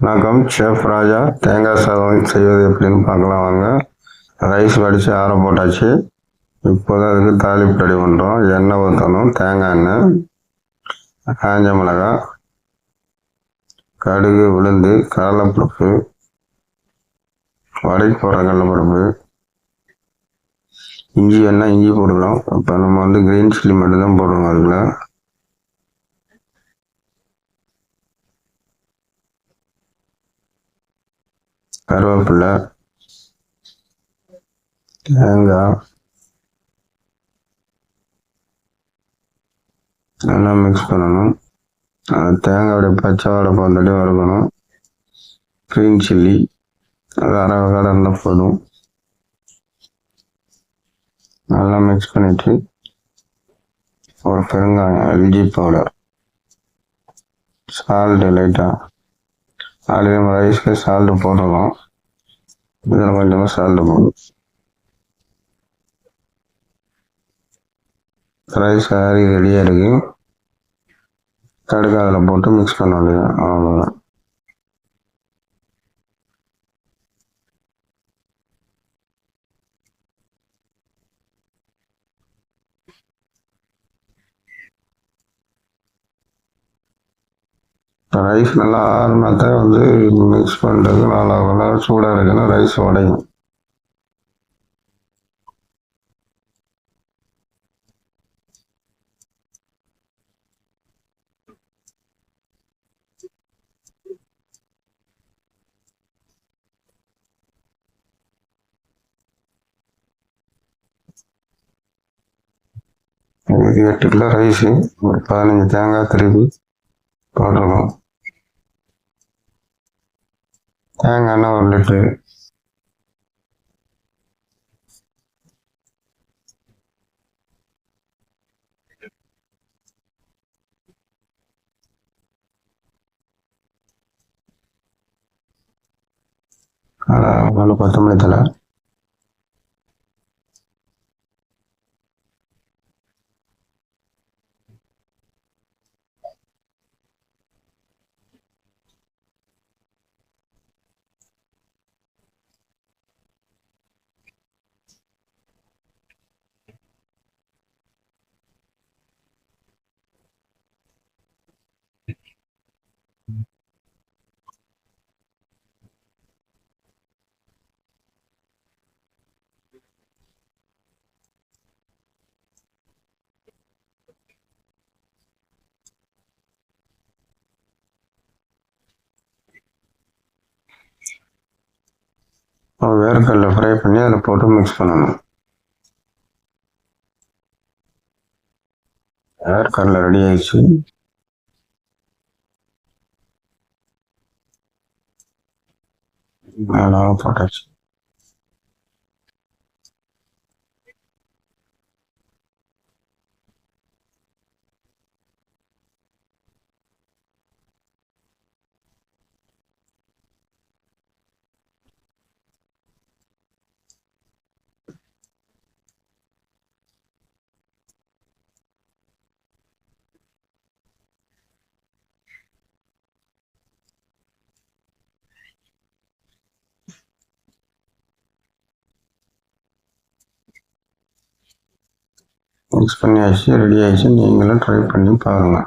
வணக்கம். ஷெஃப் ராஜா தேங்காய் சாதம் செய்வது எப்படின்னு பார்க்கலாம் வாங்க. ரைஸ் வடித்து ஆற போட்டாச்சு. இப்போ தான் அதுக்கு தாளிப்பு ரெடி பண்ணுறோம் எண்ணெய் ஊற்றணும் தேங்காய் எண்ணெய் காஞ்ச மிளகா கடுகு உளுந்து கடலைப்பருப்பு வடை போடுற கடலைப்பருப்பு இஞ்சி வேணால் இஞ்சி போடலாம் இப்போ நம்ம வந்து க்ரீன் சில்லி மட்டும்தான் போடுறோம் அதுக்குள்ள. கருவேப்பிலை தேங்காய் நல்லா மிக்ஸ் பண்ணணும். அந்த தேங்காயோடைய பச்சை வாடை போந்தாடி வறுக்கணும். க்ரீன் சில்லி அது அரை வகை இருந்தால் போதும். நல்லா மிக்ஸ் பண்ணிட்டு ஒரு பெருங்காயம் எல்ஜி பவுடர் சால்ட்டு லைட்டாக ஆல்ரெடி நம்ம ரைஸில் சால்ட்டு போட்டுருக்கோம். இதில் கொஞ்சமாக சால்ட்டு போடும் ரைஸ் ஆறி ரெடியாக இருக்கு. கடுகு அதில் போட்டு மிக்ஸ் பண்ண வேண்டியது அவ்வளோதான் ரைஸ் நல்லா ஆறுனா வந்து மிக்ஸ் பண்ணுறது நல்லா நல்லா சூடாக இருக்குன்னா ரைஸ் உடையும் இது எட்டு கிலோ ரைஸு ஒரு பதினஞ்சு தேங்காய் திருவி போடணும் தேங்காய் எண்ணெய் ஒரு லிட்ரு நாலு கொத்தமல்லி தலை வேர்க்கடலை ஃப்ரை பண்ணி அதில் போட்டு மிக்ஸ் பண்ணணும். வேர்க்கடலை ரெடி ஆயிடுச்சு. நல்லா போட்டாச்சு. மிக்ஸ் பண்ணியாச்சு ரெடி ஆகிடுச்சு நீங்களும் ட்ரை பண்ணி பாருங்கள்